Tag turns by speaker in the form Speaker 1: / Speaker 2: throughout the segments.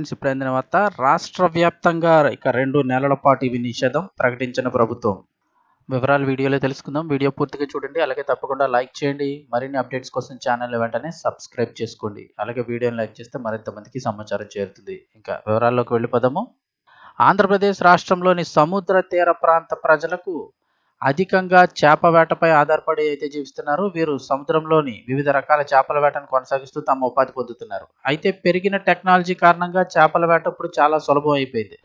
Speaker 1: Friends వార్త రాష్ట్ర వ్యాప్తంగా ఇక రెండు నెలల పాటు ఇవి నిషేధం ప్రకటించిన ప్రభుత్వం. వివరాలు వీడియోలో తెలుసుకుందాం. వీడియో పూర్తిగా చూడండి. అలాగే తప్పకుండా లైక్ చేయండి. మరిన్ని అప్డేట్స్ కోసం ఛానల్ వెంటనే సబ్స్క్రైబ్ చేసుకోండి. అలాగే వీడియోని లైక్ చేస్తే మరింత మందికి సమాచారం చేరుతుంది. ఇంకా వివరాల్లోకి వెళ్ళిపోదాము. ఆంధ్రప్రదేశ్ రాష్ట్రంలోని సముద్ర తీర ప్రాంత ప్రజలకు అధికంగా చేప వేటపై ఆధారపడి అయితే జీవిస్తున్నారు. వీరు సముద్రంలోని వివిధ రకాల చేపల వేటను కొనసాగిస్తూ తమ ఉపాధి పొందుతున్నారు. అయితే పెరిగిన టెక్నాలజీ కారణంగా చేపల వేట ఇప్పుడు చాలా సులభం అయిపోయింది.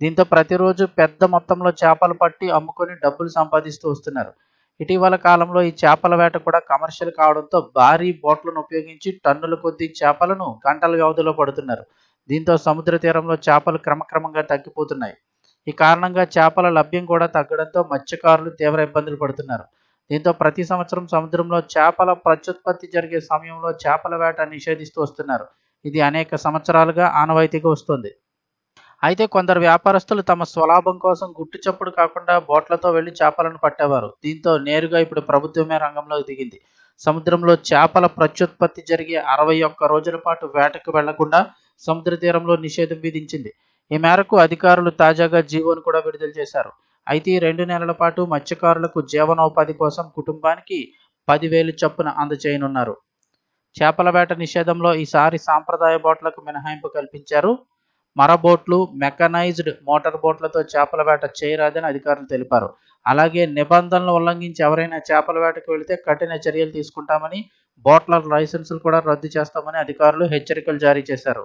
Speaker 1: దీంతో ప్రతిరోజు పెద్ద మొత్తంలో చేపలు పట్టి అమ్ముకొని డబ్బులు సంపాదిస్తూ వస్తున్నారు. ఇటీవల కాలంలో ఈ చేపల వేట కూడా కమర్షియల్ కావడంతో భారీ బోట్లను ఉపయోగించి టన్నుల కొద్దీ చేపలను గంటల వ్యవధిలో పడుతున్నారు. దీంతో సముద్ర తీరంలో చేపలు క్రమక్రమంగా తగ్గిపోతున్నాయి. ఈ కారణంగా చేపల లభ్యం కూడా తగ్గడంతో మత్స్యకారులు తీవ్ర ఇబ్బందులు పడుతున్నారు. దీంతో ప్రతి సంవత్సరం సముద్రంలో చేపల ప్రత్యుత్పత్తి జరిగే సమయంలో చేపల వేట నిషేధిస్తూ వస్తున్నారు. ఇది అనేక సంవత్సరాలుగా ఆనవాయితీగా వస్తుంది. అయితే కొందరు వ్యాపారస్తులు తమ స్వలాభం కోసం గుట్టు చప్పుడు కాకుండా బోట్లతో వెళ్ళి చేపలను పట్టేవారు. దీంతో నేరుగా ఇప్పుడు ప్రభుత్వమే రంగంలోకి దిగింది. సముద్రంలో చేపల ప్రత్యుత్పత్తి జరిగే అరవై ఒక్క రోజుల పాటు వేటకు వెళ్ళకుండా సముద్ర తీరంలో నిషేధం విధించింది. ఈ మేరకు అధికారులు తాజాగా జీవోను కూడా విడుదల చేశారు. అయితే ఈ రెండు నెలల పాటు మత్స్యకారులకు జీవనోపాధి కోసం కుటుంబానికి పదివేలు చొప్పున అందచేయనున్నారు చేపల వేట నిషేధంలో ఈసారి సాంప్రదాయ బోట్లకు మినహాయింపు కల్పించారు. మర బోట్లు మెకనైజ్డ్ మోటార్ బోట్లతో చేపల వేట చేయరాదని అధికారులు తెలిపారు. అలాగే నిబంధనలు ఉల్లంఘించి ఎవరైనా చేపల వేటకు వెళితే కఠిన చర్యలు తీసుకుంటామని బోట్ల లైసెన్సులు కూడా రద్దు చేస్తామని అధికారులు హెచ్చరికలు జారీ చేశారు.